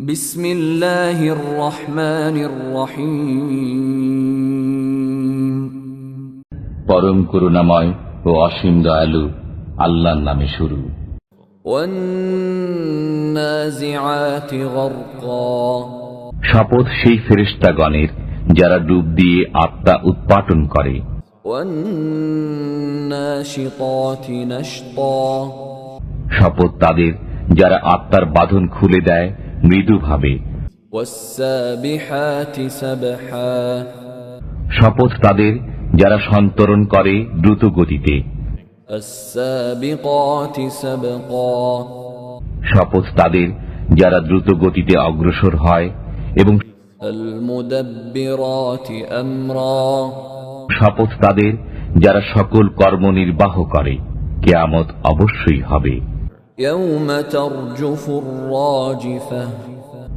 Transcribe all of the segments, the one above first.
বিসমিল্লাহির রহমানির রহিম। পরম করুণাময় ও অসীম দয়ালু আল্লাহর নামে শুরু। শপথ সেই ফেরিস্তাগণের যারা ডুব দিয়ে আত্মা উৎপাটন করে। শপথ তাদের যারা আত্মার বাঁধন খুলে দেয় মৃদুভাবে। শপথ তাদের যারা সন্তরণ করে দ্রুত গতিতে শপথ তাদের যারা দ্রুত গতিতে অগ্রসর হয় এবং শপথ তাদের যারা সকল কর্ম নির্বাহ করে, কেয়ামত অবশ্যই হবে।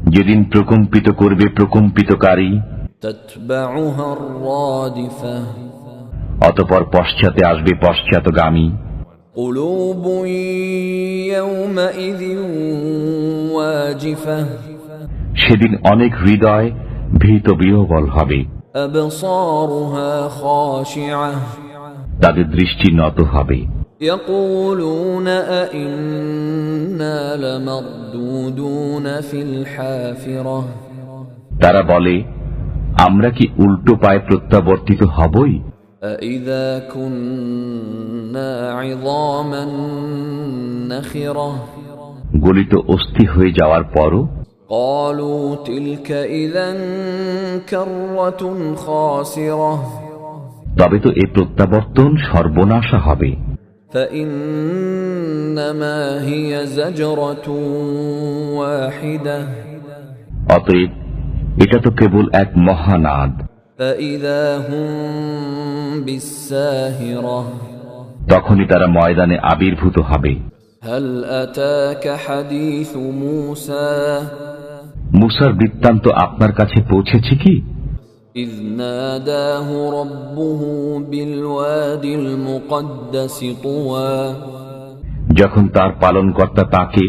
যেদিন প্রকম্পিত করবে প্রকম্পিতকারী অতপর পশ্চাতে আসবে পশ্চাতগামী সেদিন অনেক হৃদয় ভীত বিহবল হবে। তাদের দৃষ্টি নত হবে। يقولون أئنا لمردودون في الحافرة তারা বলে আমরা কি উল্টো পায়ে প্রত্যাবর্তিত হবই أئذا كنا عظاما نخرة গলিত অস্থি হয়ে যাওয়ার পরও قالوا تلك إذا كرة خاسرة তবে তো এ প্রত্যাবর্তন সর্বনাশা হবে فإنما هي زجرة واحدة অতএব এটা তো কেবল এক মহানাদ فإذا هم بالساهرة তখনই তারা ময়দানে আবির্ভূত হবে هل أتاك حديث موسى মুসার বৃত্তান্ত আপনার কাছে পৌঁছেছে কি إذ ناداه ربه بالواد المقدس طوى যখন তার পালনকর্তা তাকে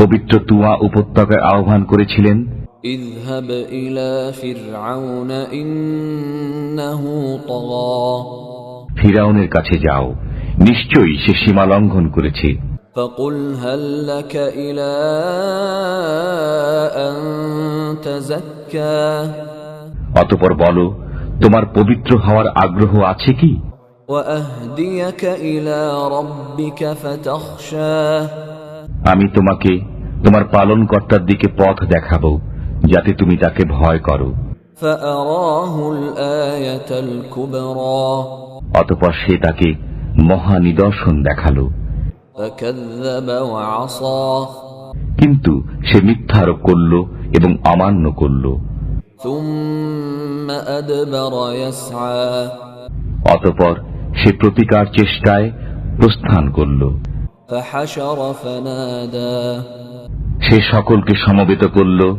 পবিত্র তুয়া উপত্যকায় আহ্বান করেছিলেন اذهب إلى فرعون إنه طغى ফিরাউনের কাছে যাও নিশ্চয়ই সে সীমা লঙ্ঘন করেছে فقل هل لك إلى أن تزكى অতপর বলো তোমার পবিত্র হওয়ার আগ্রহ আছে কি? আমি তোমাকে তোমার পালন কর্তার দিকে পথ দেখাব যাতে তুমি তাকে ভয় করো। অতপর সে তাকে মহানিদর্শন দেখাল। কিন্তু সে মিথ্যা আরোপ করল এবং অমান্য করল। অতপর সে প্রতিকার চেষ্টায় প্রস্থান করল। সে সকলকে সমবেত করল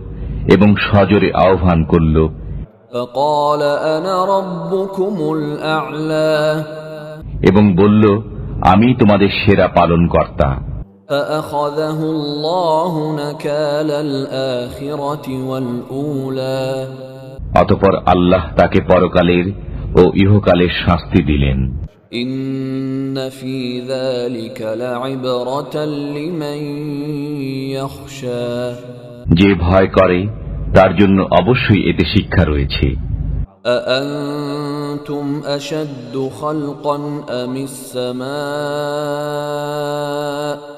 এবং সজরে আহ্বান করল। এবং বলল আমি তোমাদের সেরা পালন কর্তা فأخذه الله نكال الآخرة والأولى অতপর আল্লাহ তাকে পরকালের ও ইহকালের শাস্তি দিলেন إن في ذلك لعبرة لمن يخشى যে ভয় করে তার জন্য অবশ্যই এতে শিক্ষা রয়েছে أأنتم أشد خلقا أم السماء بناها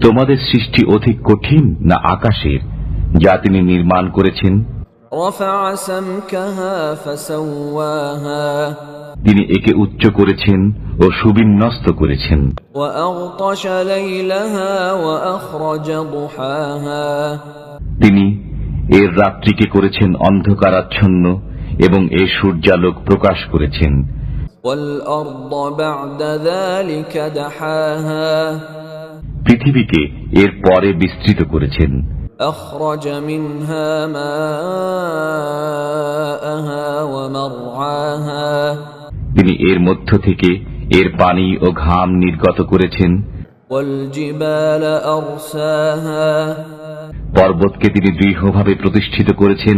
তোমাদের সৃষ্টি অধিক কঠিন না আকাশের যা তিনি নির্মাণ করেছেন? তিনি একে উচ্চ করেছেন ও সুবিন্যস্ত করেছেন। তিনি এর রাত্রিকে করেছেন অন্ধকারাচ্ছন্ন এবং এ সূর্যালোক প্রকাশ করেছেন। والأرض بعد ذلك دحاها পৃথিবীকে এর পরে বিস্তৃত করেছেন أخرج منها ماءها ومرعاها তিনি এর মধ্য থেকে এর পানি ও ঘাম নির্গত করেছেন والجبال أرساها পর্বতকে তিনি দৃঢ়ভাবে প্রতিষ্ঠিত করেছেন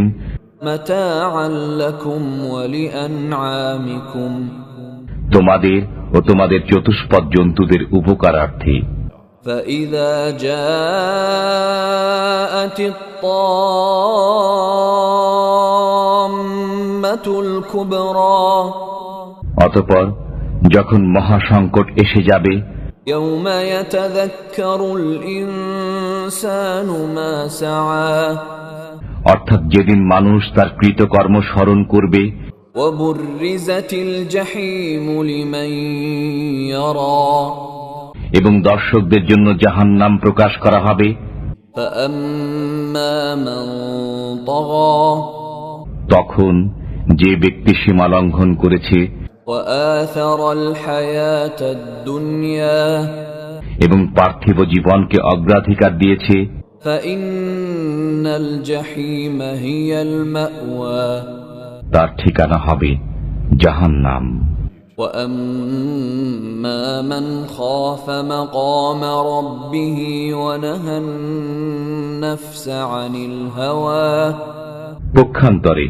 متاعا لكم ولأنعامكم তোমাদের ও তোমাদের চতুষ্পদ জন্তুদের উপকারার্থে فإذا جاءت الطامة الكبرى অতপর যখন মহাসংকট এসে যাবে يوم يتذكر الإنسان ما سعى অর্থাৎ যেদিন মানুষ তার কৃতকর্ম স্মরণ করবে وبرزت الجحيم لمن يرى এবং দর্শকদের জন্য জাহান্নাম প্রকাশ করা হবে فأما من طغى তখন যে ব্যক্তি সীমা লঙ্ঘন করেছে وآثر الحياة الدنيا এবং পার্থিব জীবনকে অগ্রাধিকার দিয়েছে فإن الجحيم هي المأوى তার ঠিকানা হবে জাহান্নাম وأما من خاف مقام ربه ونهى النفس عن الهوى পক্ষান্তরে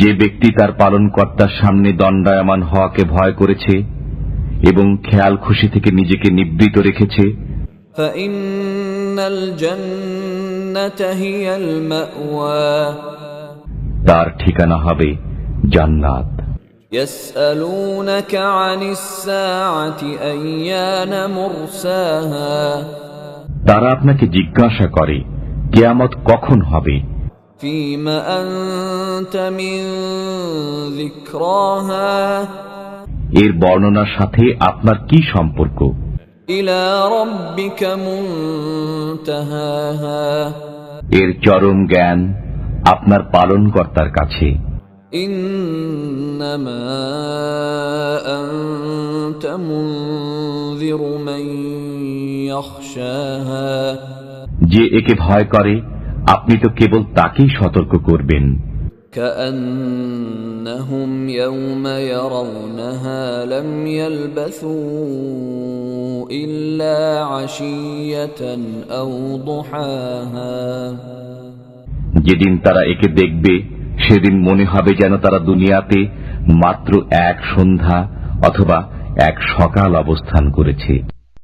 যে ব্যক্তি তার পালনকর্তার সামনে দণ্ডায়মান হওয়াকে ভয় করেছে এবং খেয়াল খুশি থেকে নিজেকে নিবৃত রেখেছে فإن الجنة هي المأوى তার ঠিকানা হবে জান্নাত يسألونك عن الساعة أيان مرساها তারা আপনাকে জিজ্ঞাসা করে কেয়ামত কখন হবে فيم أنت من ذكراها এর বর্ণনার সাথে আপনার কি সম্পর্ক إلى ربك منتهاها এর চরম জ্ঞান আপনার পালনকর্তার কাছে إنما أنت منذر من يخشاها যে একে ভয় করে আপনি তো কেবল তাকেই সতর্ক করবেন كأنهم يوم يرونها لم يلبثوا إلا عشية أو ضحاها যেদিন তারা একে দেখবে সেদিন মনে হবে যেন তারা দুনিয়াতে মাত্র এক সন্ধ্যা অথবা এক সকাল অবস্থান করেছে।